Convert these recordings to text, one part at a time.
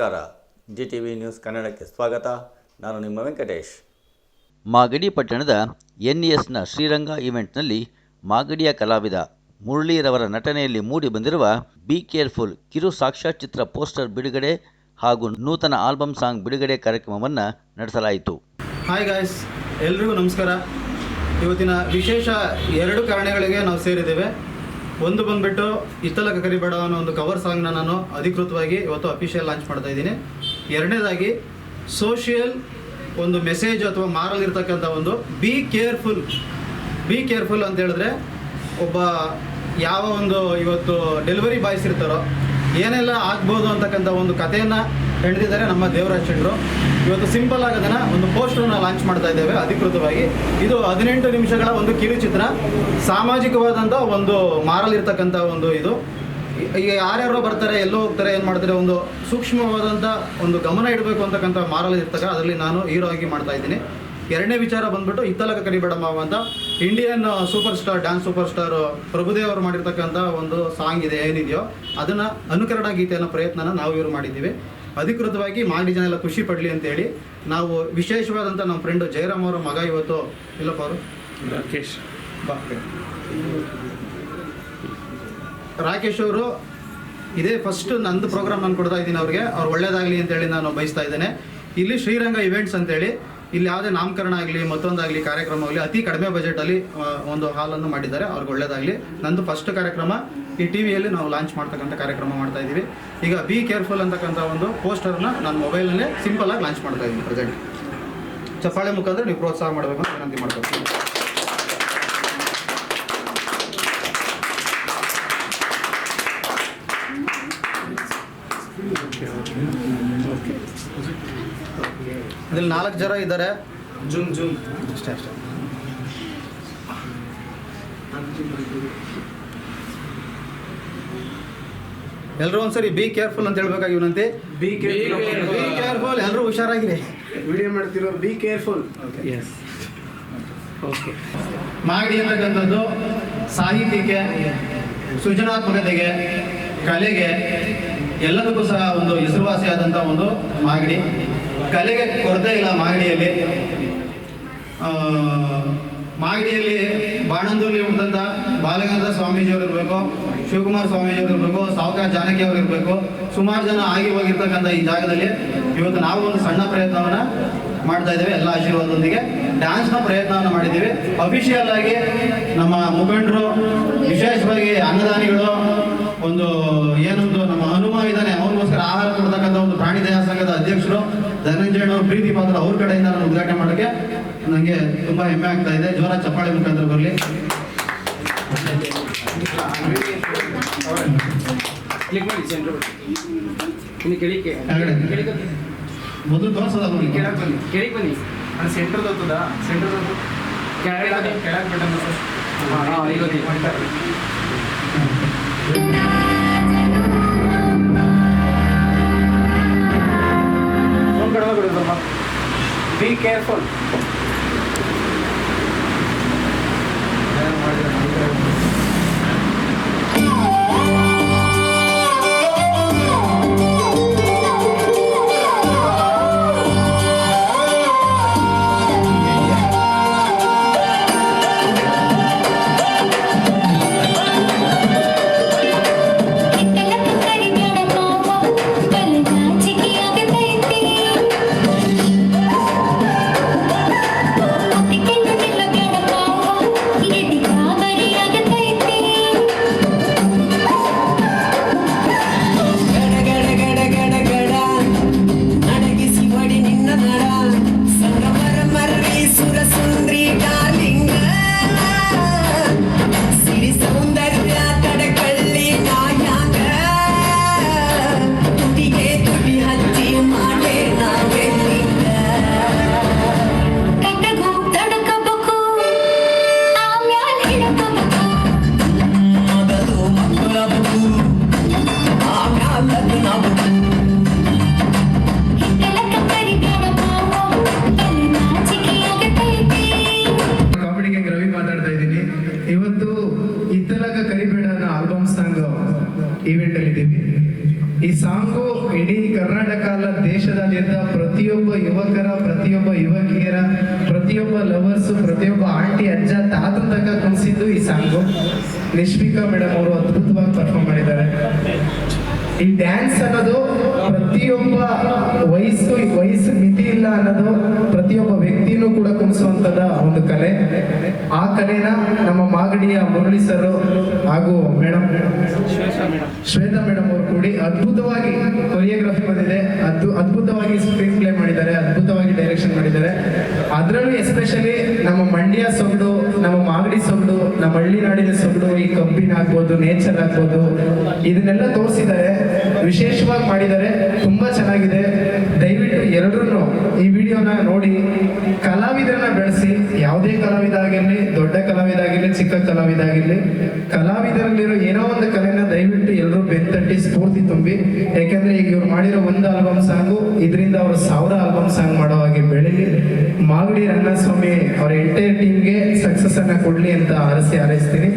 ನಮಸ್ಕಾರ. G T V news ಕನ್ನಡಕ್ಕೆ ಸ್ವಾಗತ. ನಾನು ನಿಮ್ಮ ವೆಂಕಟೇಶ್. ಮಾಗಡಿ ಪಟ್ಟಣದ ಎನ್ಇಎಸ್ನ ಶ್ರೀರಂಗ ಇವೆಂಟ್ನಲ್ಲಿ ಮಾಗಡಿಯ ಕಲಾವಿದ ಮುರಳೀರವರ ನಟನೆಯಲ್ಲಿ ಮೂಡಿ ಬಂದಿರುವ ಬಿ ಕೇರ್ಫುಲ್ ಕಿರು ಸಾಕ್ಷ್ಯಚಿತ್ರ ಪೋಸ್ಟರ್ ಬಿಡುಗಡೆ ಹಾಗೂ ನೂತನ ಆಲ್ಬಮ್ ಸಾಂಗ್ ಬಿಡುಗಡೆ ಕಾರ್ಯಕ್ರಮವನ್ನು ನಡೆಸಲಾಯಿತು. ಹಾಯ್ ಗಾಯ್ಸ್ ಎಲ್ರಿಗೂ ನಮಸ್ಕಾರ. ಇವತ್ತಿನ ವಿಶೇಷ ಎರಡು ಕಾರಣಗಳಿಗೆ ನಾವು ಸೇರಿದ್ದೇವೆ. ಒಂದು ಬಂದ್ಬಿಟ್ಟು ಇತ್ತಲಕ ಕರಿಬೇಡ ಅನ್ನೋ ಒಂದು ಕವರ್ ಸಾಂಗ್ನ ನಾನು ಅಧಿಕೃತವಾಗಿ ಇವತ್ತು ಅಫಿಷಿಯಲ್ ಲಾಂಚ್ ಮಾಡ್ತಾ ಇದ್ದೀನಿ. ಎರಡನೇದಾಗಿ ಸೋಷಿಯಲ್ ಒಂದು ಮೆಸೇಜ್ ಅಥವಾ ಮಾರಲ್ ಇರ್ತಕ್ಕಂಥ ಒಂದು ಬಿ ಕೇರ್ಫುಲ್ ಬಿ ಕೇರ್ಫುಲ್ ಅಂತ ಹೇಳಿದ್ರೆ ಒಬ್ಬ ಯಾವ ಒಂದು ಇವತ್ತು ಡೆಲಿವರಿ ಬಾಯ್ಸ್ ಇರ್ತಾರೋ ಏನೆಲ್ಲ ಆಗ್ಬೋದು ಅಂತಕ್ಕಂಥ ಒಂದು ಕಥೆಯನ್ನು ಹೆಣೆದಿದ್ದಾರೆ ನಮ್ಮ ದೇವರಾಜ್ ಚಂದ್ರು ಇವತ್ತು ಸಿಂಪಲ್ ಆಗಿ ಅದನ್ನ ಒಂದು ಪೋಸ್ಟರ್ನ ಲಾಂಚ್ ಮಾಡ್ತಾ ಇದ್ದೇವೆ, ಅಧಿಕೃತವಾಗಿ. ಇದು ಹದಿನೆಂಟು ನಿಮಿಷಗಳ ಒಂದು ಕಿರುಚಿತ್ರ ಸಾಮಾಜಿಕವಾದಂಥ ಒಂದು ಮಾರಲ್ ಇರ್ತಕ್ಕಂಥ ಒಂದು ಇದು. ಈಗ ಯಾರ್ಯಾರೋ ಬರ್ತಾರೆ, ಎಲ್ಲೋ ಹೋಗ್ತಾರೆ, ಏನು ಮಾಡ್ತಾರೆ, ಒಂದು ಸೂಕ್ಷ್ಮವಾದಂಥ ಒಂದು ಗಮನ ಇಡಬೇಕು ಅಂತಕ್ಕಂಥ ಮಾರಲ್ ಇರ್ತಕ್ಕ ಅದರಲ್ಲಿ ನಾನು ಹೀರೋ ಆಗಿ ಮಾಡ್ತಾ ಇದ್ದೀನಿ. ಎರಡನೇ ವಿಚಾರ ಬಂದ್ಬಿಟ್ಟು ಇತ್ತಲಕ ಕರಿಬೇಡ ಮಾವ ಅಂತ. Indian superstar dance superstar Prabhudev ಅವರು ಮಾಡಿರ್ತಕ್ಕಂಥ ಒಂದು ಸಾಂಗ್ ಇದೆ, ಏನಿದೆಯೋ. ಅದನ್ನು ಅನುಕರಣ ಗೀತೆಯನ್ನು ಪ್ರಯತ್ನನ ನಾವು ಇವರು ಮಾಡಿದ್ದೀವಿ. ಅಧಿಕೃತವಾಗಿ ಮಾಗಡಿ ಜನ ಎಲ್ಲ ಖುಷಿ ಪಡಲಿ ಅಂತೇಳಿ ನಾವು ವಿಶೇಷವಾದಂಥ ನಮ್ಮ ಫ್ರೆಂಡು ಜಯರಾಮ್ ಅವರ ಮಗ ಇವತ್ತು ಇಲ್ಲಪ್ಪ ಅವರು? ರಾಕೇಶ್. ಬಾ. ರಾಕೇಶ್ ಅವರು ಇದೇ ಫಸ್ಟ್ ನಂದು ಪ್ರೋಗ್ರಾಮ್ ನಾನು ಕೊಡ್ತಾ ಇದ್ದೀನಿ ಅವ್ರಿಗೆ. ಅವ್ರು ಒಳ್ಳೇದಾಗಲಿ ಅಂತೇಳಿ ನಾನು ಬಯಸ್ತಾ ಇದ್ದೇನೆ. ಇಲ್ಲಿ ಶ್ರೀರಂಗ ಇವೆಂಟ್ಸ್ ಅಂತೇಳಿ ಇಲ್ಲಿ ಯಾವುದೇ ನಾಮಕರಣ ಆಗಲಿ ಮತ್ತೊಂದಾಗಲಿ ಕಾರ್ಯಕ್ರಮ ಆಗಲಿ ಅತಿ ಕಡಿಮೆ ಬಜೆಟಲ್ಲಿ ಒಂದು ಹಾಲನ್ನು ಮಾಡಿದ್ದಾರೆ. ಅವ್ರಿಗೆ ಒಳ್ಳೇದಾಗಲಿ. ನಂದು ಫಸ್ಟ್ ಕಾರ್ಯಕ್ರಮ ಈ ಟಿ ವಿಯಲ್ಲಿ ನಾವು ಲಾಂಚ್ ಮಾಡ್ತಕ್ಕಂಥ ಕಾರ್ಯಕ್ರಮ ಮಾಡ್ತಾ ಇದ್ದೀವಿ. ಈಗ ಬಿ ಕೇರ್ಫುಲ್ ಅಂತಕ್ಕಂಥ ಒಂದು ಪೋಸ್ಟರ್ನ ನಾನು ಸಿಂಪಲ್ ಆಗಿ ಲಾಂಚ್ ಮಾಡ್ತಾ ಇದ್ದೀನಿ ಪ್ರೆಸೆಂಟ್ ಚಪ್ಪಾಳೆ ಮುಖಾಂತರ ನೀವು ಪ್ರೋತ್ಸಾಹ ಮಾಡಬೇಕು ಅಂತ ವಿನಂತಿ ಮಾಡ್ಕೊಳ್ತೀನಿ ಇದ್ರಲ್ಲಿ ನಾಲ್ಕು ಜನ ಇದ್ದಾರೆ. Zoom zoom. ಅಷ್ಟೇ ಅಷ್ಟೇ. ಎಲ್ಲರೂ ಒಂದ್ಸರಿ ಬಿ ಕೇರ್ಫುಲ್ ಅಂತ ಹೇಳ್ಬೇಕಾಗಿ ಬಿ ಕೇರ್ಫುಲ್ ಎಲ್ಲರೂ ಹುಷಾರಾಗಿರಿ. ವಿಡಿಯೋ ಮಾಡ್ತಿರೋ be careful yes okay Magadi ಅಂತಕ್ಕಂಥದ್ದು ಸಾಹಿತ್ಯಕ್ಕೆ ಸೃಜನಾತ್ಮಕತೆಗೆ ಕಲೆಗೆ ಎಲ್ಲದಕ್ಕೂ ಸಹ ಒಂದು ಹೆಸರುವಾಸಿಯಾದಂಥ ಒಂದು ಮಾಗಡಿ. ಕಲೆಗೆ ಕೊರತೆ ಇಲ್ಲ ಮಾಗಡಿಯಲ್ಲಿ. ಮಾಗಡಿಯಲ್ಲಿ ಬಾಣಂದೂರಲ್ಲಿ ಹುಟ್ಟಿದಂಥ ಬಾಲಗಂಧ ಸ್ವಾಮೀಜಿಯವರು ಇರಬೇಕು, ಶಿವಕುಮಾರ್ ಸ್ವಾಮೀಜಿಯವರು ಇರಬೇಕು, ಸಾವುಕಾರ ಜಾನಕಿ ಅವರು ಇರಬೇಕು, ಸುಮಾರು ಜನ ಆಗಿ ಹೋಗಿರ್ತಕ್ಕಂಥ ಈ ಜಾಗದಲ್ಲಿ ಇವತ್ತು ನಾವು ಒಂದು ಸಣ್ಣ ಪ್ರಯತ್ನವನ್ನು ಮಾಡ್ತಾ ಇದ್ದೇವೆ, ಎಲ್ಲ ಆಶೀರ್ವಾದದೊಂದಿಗೆ. ಡ್ಯಾನ್ಸ್ನ ಪ್ರಯತ್ನವನ್ನು ಮಾಡಿದ್ದೀವಿ. ಅಫಿಷಿಯಲ್ ಆಗಿ ನಮ್ಮ ಮುಖಂಡರು, ವಿಶೇಷವಾಗಿ ಅನ್ನದಾನಿಗಳು, ಒಂದು ಏನೊಂದು ನಮ್ಮ ಹನುಮ ಇದ್ದಾನೆ ಅವನಿಗೋಸ್ಕರ ಆಹಾರ ಕೊಡ್ತಕ್ಕಂಥ ಒಂದು ಪ್ರಾಣಿ ದಯಾ ಸಂಘದ ಧನಂಜಯಣ್ಣ ಅವರು ಪ್ರೀತಿ ಪಾತ್ರ ಅವ್ರ ಕಡೆಯಿಂದ ನಾನು ಉದ್ಘಾಟನೆ ಮಾಡೋಕ್ಕೆ ನನಗೆ ತುಂಬಾ ಹೆಮ್ಮೆ ಆಗ್ತಾ ಇದೆ. ಜೋರ ಚಪ್ಪಾಳೆ ಮುಖಾಂತರ ಬರಲಿ. ಮೊದಲು ತೋರಿಸೋದ ಕೆಳಗೆ ಬನ್ನಿ ಕೆಳಗೆ ಬನ್ನಿ. ಅದು ಸೆಂಟ್ರ್ ಹೋಗ್ತದ? ಸೆಂಟ್ರ್ ಕೆಳಗೆ ಕೆಳಗೆ ಬಟನ್ ಬಿ ಕೇರ್ಫುಲ್ ಈ ಸಾಂಗು ಇಡೀ ಕರ್ನಾಟಕ ದೇಶದಲ್ಲಿದ್ದ ಪ್ರತಿಯೊಬ್ಬ ಯುವಕರ, ಪ್ರತಿಯೊಬ್ಬ ಯುವಕಿಯರ, ಪ್ರತಿಯೊಬ್ಬ ಲವರ್ಸ್ ಪ್ರತಿಯೊಬ್ಬ ಆಂಟಿ ಅಜ್ಜ ತಾತ ತನಕ ಕುಣಿಸಿದ್ದು ಈ ಸಾಂಗು. ನಿಶ್ವಿಕಾ ಮೇಡಮ್ ಅವರು ಅದ್ಭುತವಾಗಿ ಪರ್ಫಾರ್ಮ್ ಮಾಡಿದ್ದಾರೆ. ಈ ಡ್ಯಾನ್ಸ್ ಅನ್ನೋದು ಪ್ರತಿಯೊಬ್ಬ ವಯಸ್ಸು ವಯಸ್ಸು ಮಿತಿ ಇಲ್ಲ ಅನ್ನೋದು ಪ್ರತಿಯೊಬ್ಬ ವ್ಯಕ್ತಿನೂ ಕೂಡ ಕುಣಿಸುವಂತದ ಒಂದು ಕಲೆ. ಆ ಕಲೆನ ನಮ್ಮ ಮಾಗಡಿಯ ಮುರಳಿ ಸರ್ ಹಾಗೂ ಮೇಡಮ್ ಶ್ವೇತಾ ಮೇಡಮ್ ಅವರು ಕೂಡಿ ಅದ್ಭುತವಾಗಿ ಕೊರಿಯೋಗ್ರಫಿ ಬಂದಿದೆ. ಅದು ಅದ್ಭುತವಾಗಿ ಸ್ಕ್ರೀನ್ ಪ್ಲೇ ಮಾಡಿದ್ದಾರೆ ಅದ್ಭುತವಾಗಿ ಡೈರೆಕ್ಷನ್ ಮಾಡಿದ್ದಾರೆ ಅದರಲ್ಲೂ ಎಸ್ಪೆಷಲಿ ನಮ್ಮ ಮಂಡ್ಯ ಸೊಗಡು, ನಮ್ಮ ಮಾಗಡಿ ಸೊಗಡು, ನಮ್ಮ ಹಳ್ಳಿ ನಾಡಿನ ಸೊಗಡು, ಈ ಕಬ್ಬಿನ ಆಗ್ಬೋದು ನೇಚರ್ ಆಗ್ಬೋದು, ಇದನ್ನೆಲ್ಲ ತೋರಿಸಿದ್ದಾರೆ. ವಿಶೇಷವಾಗಿ ಮಾಡಿದ್ದಾರೆ. ತುಂಬಾ ಚೆನ್ನಾಗಿದೆ. ದಯವಿಟ್ಟು ಎಲ್ಲರೂ ಈ ವಿಡಿಯೋನ ನೋಡಿ, ಕಲಾವಿದರನ್ನ ಬೆಳೆಸಿ ಯಾವುದೇ ಕಲಾವಿದ ಆಗಿರ್ಲಿ ದೊಡ್ಡ ಕಲಾವಿದ ಆಗಿರ್ಲಿ ಚಿಕ್ಕ ಕಲಾವಿದ ಆಗಿರ್ಲಿ ಕಲಾವಿದರಲ್ಲಿರೋ ಏನೋ ಒಂದು ಕಲೆನ ದಯವಿಟ್ಟು ಎಲ್ಲರೂ ಬೆತ್ತಟ್ಟಿ ಸ್ಫೂರ್ತಿ ತುಂಬಿ ಯಾಕೆಂದ್ರೆ ಈಗ ಇವ್ರು ಮಾಡಿರೋ ಒಂದು ಆಲ್ಬಮ್ ಸಾಂಗು, ಇದರಿಂದ ಅವರು ಸಾವಿರ ಆಲ್ಬಮ್ ಸಾಂಗ್ ಮಾಡೋ ಹಾಗೆ ಬೆಳಿಲಿ. ಮಾಗಡಿ ರಂಗಸ್ವಾಮಿ ಅವರ ಎಂಟೈರ್ ಟೀಮ್ಗೆ ಸಕ್ಸಸ್ ಅನ್ನ ಕೊಡ್ಲಿ ಅಂತ ಆರಿಸಿ ಹಾರೈಸ್ತೀನಿ.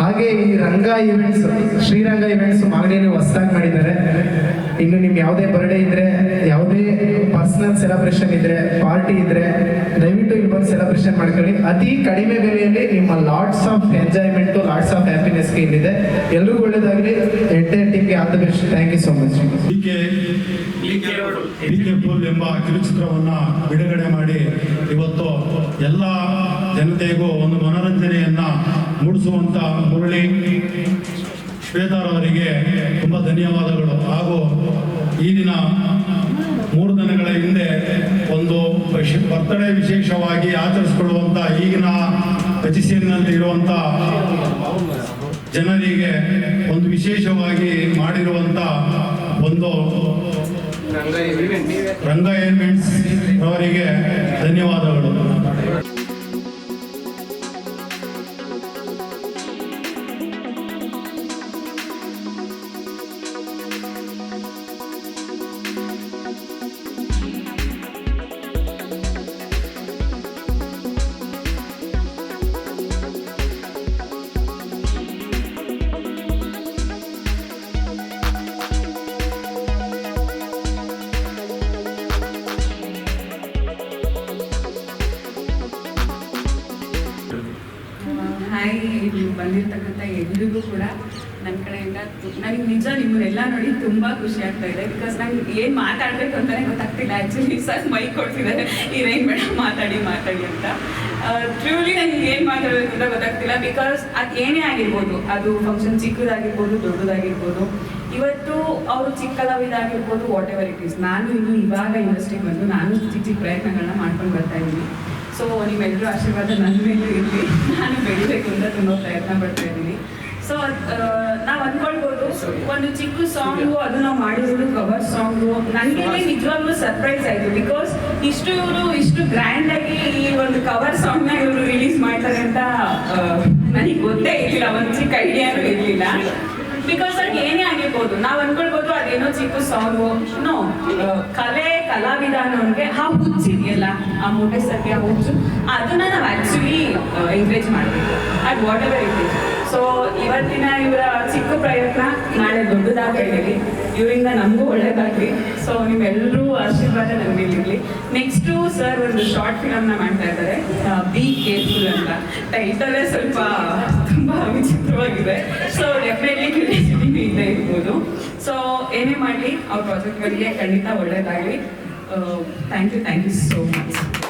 ಹಾಗೆ ಈ ರಂಗ ಇವೆಂಟ್ಸ್ ಶ್ರೀರಂಗ ಇವೆಂಟ್ಸ್ ಮಾಗಡಿಯಲ್ಲಿ ಹೊಸದಾಗಿ ಮಾಡಿದ್ದಾರೆ. ಇನ್ನು ನಿಮ್ಗೆ ಯಾವುದೇ ಬರ್ಡೇ ಇದ್ರೆ ಯಾವುದೇ ಪರ್ಸನಲ್ ಸೆಲೆಬ್ರೇಷನ್ ಇದ್ರೆ ಪಾರ್ಟಿ ಇದ್ರೆ ದಯವಿಟ್ಟು ಇಲ್ಲಿ ಬಂದು ಸೆಲೆಬ್ರೇಷನ್ ಮಾಡ್ಕೊಳ್ಳಿ. ಅತಿ ಕಡಿಮೆ ಬೆಲೆಯಲ್ಲಿ ನಿಮ್ಮ lots of enjoyment lots of happiness ಇಲ್ಲಿದೆ. ಎಲ್ರಿಗೂ ಒಳ್ಳೇದಾಗಲಿ. ಎಂಟೈರ್ ಟೀಮ್ಗೆ all the best thank you so much ಎಂಬ ಕಿರುಚಿತ್ರವನ್ನ ಬಿಡುಗಡೆ ಮಾಡಿ ಇವತ್ತು ಎಲ್ಲ ಜನತೆಗೂ ಒಂದು ಮನೋರಂಜನೆಯನ್ನ ಮೂಡಿಸುವಂತ ಮುರಳಿ. ಶ್ವೇತಾರವರಿಗೆ ತುಂಬ ಧನ್ಯವಾದಗಳು. ಹಾಗೂ ಈ ದಿನ ಮೂರು ದಿನಗಳ ಹಿಂದೆ ಒಂದು ಬರ್ತಡೇ ವಿಶೇಷವಾಗಿ ಆಚರಿಸಿಕೊಳ್ಳುವಂತ ಈಗಿನ ಕಚಿಸಿನಲ್ಲಿ ಇರುವಂತ ಜನರಿಗೆ ಒಂದು ವಿಶೇಷವಾಗಿ ಮಾಡಿರುವಂಥ ಒಂದು ರಂಗ ಏರ್ಮೆಂಟ್ಸ್ ಅವರಿಗೆ ಧನ್ಯವಾದಗಳು. ಇಲ್ಲಿ ಬಂದಿರ್ತಕ್ಕಂಥ ಎಲ್ರಿಗೂ ಕೂಡ ನನ್ನ ಕಡೆಯಿಂದ ನನಗೆ ನಿಜ ನಿಮ್ಮನ್ನೆಲ್ಲ ನೋಡಿ ತುಂಬ ಖುಷಿ ಆಗ್ತಾ ಇದೆ. ಬಿಕಾಸ್ ನಂಗೆ ಏನು ಮಾತಾಡಬೇಕು ಅಂತಲೇ ಗೊತ್ತಾಗ್ತಿಲ್ಲ. ಆ್ಯಕ್ಚುಲಿ ಸರ್ ಮೈಕ್ ಕೊಡ್ತಿದ್ದಾರೆ. ಈ ರೈನ್ ಮೇಡಮ್, ಮಾತಾಡಿ ಮಾತಾಡಿ ಅಂತ. ಟ್ರೂಲಿ ನನಗೆ ಏನು ಮಾತಾಡಬೇಕು ಅಂತ ಗೊತ್ತಾಗ್ತಿಲ್ಲ. ಬಿಕಾಸ್ ಅದು ಏನೇ ಆಗಿರ್ಬೋದು. ಅದು ಫಂಕ್ಷನ್ ಚಿಕ್ಕದಾಗಿರ್ಬೋದು, ದೊಡ್ಡದಾಗಿರ್ಬೋದು. ಇವತ್ತು ಅವರು ಚಿಕ್ಕದವಿದಾಗಿರ್ಬೋದು ವಾಟ್ ಎವರ್ ಇಟ್ ಈಸ್ ನಾನು ಇನ್ನು ಇವಾಗ ಇಂಡಸ್ಟ್ರಿಗೆ ಬಂದು ನಾನು ಚಿಕ್ಕ ಚಿಕ್ಕ ಪ್ರಯತ್ನಗಳನ್ನ ಮಾಡ್ಕೊಂಡು ಬರ್ತಾ ಇದ್ದೀನಿ. ಸೊ ನೀವೆಲ್ಲರೂ ಆಶೀರ್ವಾದ ನನ್ನ ಮೇಲೆ ಇರಲಿ. ನಾನು ಬೆಳಿಬೇಕು ಅಂತ ತುಂಬ ಪ್ರಯತ್ನ ಪಡ್ತಾ ಇದ್ದೀನಿ. ಸೊ ನಾವು ಅಂದ್ಕೊಳ್ಬೋದು ಒಂದು ಚಿಕ್ಕ ಸಾಂಗು ಅದು ನಾವು ಮಾಡಿರೋದು ಕವರ್ ಸಾಂಗು ನನಗೆ ನಿಜವಾಗ್ಲೂ ಸರ್ಪ್ರೈಸ್ ಆಯಿತು ಬಿಕಾಸ್ ಇಷ್ಟು ಇವರು ಇಷ್ಟು ಗ್ರ್ಯಾಂಡ್ ಆಗಿ ಈ ಒಂದು ಕವರ್ ಸಾಂಗ್ನ ಇವರು ರಿಲೀಸ್ ಮಾಡ್ತಾರೆ ಅಂತ ನನಗೆ ಗೊತ್ತೇ ಇರಲಿಲ್ಲ ಒಂದು ಚಿಕ್ಕ ಐಡಿಯಾನು ಇರಲಿಲ್ಲ. ಬಿಕಾಸ್ ಸರ್ ಏನೇ ಆಗಿರ್ಬೋದು ನಾವು ಅನ್ಕೊಳ್ಬೋದು ಅದೇನೋ ಚಿಕ್ಕ ಸಾಂಗು ನೋ ಕಲೆ ಕಲಾವಿದ ಅನ್ನೋನ್ಗೆ ಆ ಹುಚ್ಚಿದೆಯಲ್ಲ ಆ ಮೂಟೆ ಆ ಹುಚ್ಚು ಅದನ್ನ ನಾವ್ ಆಕ್ಚುಲಿ ಎಂಕರೇಜ್ ಮಾಡ್ಬೇಕು. At whatever it is so ಇವತ್ತಿನ ಇವರ ಚಿಕ್ಕ ಪ್ರಯತ್ನ ನಾಳೆ ದೊಡ್ಡದಾಗಲಿ ಇವರಿಂದ ನಮಗೂ ಒಳ್ಳೇದಾಗ್ಲಿ ಸೊ ನಿಮ್ಮೆಲ್ಲರೂ ಆಶೀರ್ವಾದ ನನ್ನ ಮೇಲಿರಲಿ ನೆಕ್ಸ್ಟು ಸರ್ ಒಂದು ಶಾರ್ಟ್ ಫಿಲಮ್ನ ಮಾಡ್ತಾ ಇದ್ದಾರೆ. ಬಿ ಕೇರ್ಫುಲ್ ಅಂತ. ಟೈಟಲೇ ಸ್ವಲ್ಪ ಮಾಡಲಿ ಅವ್ರ ಪ್ರಾಜೆಕ್ಟ್ಗಳಿಗೆ ಖಂಡಿತ ಒಳ್ಳೇದಾಗಲಿ thank you thank you so much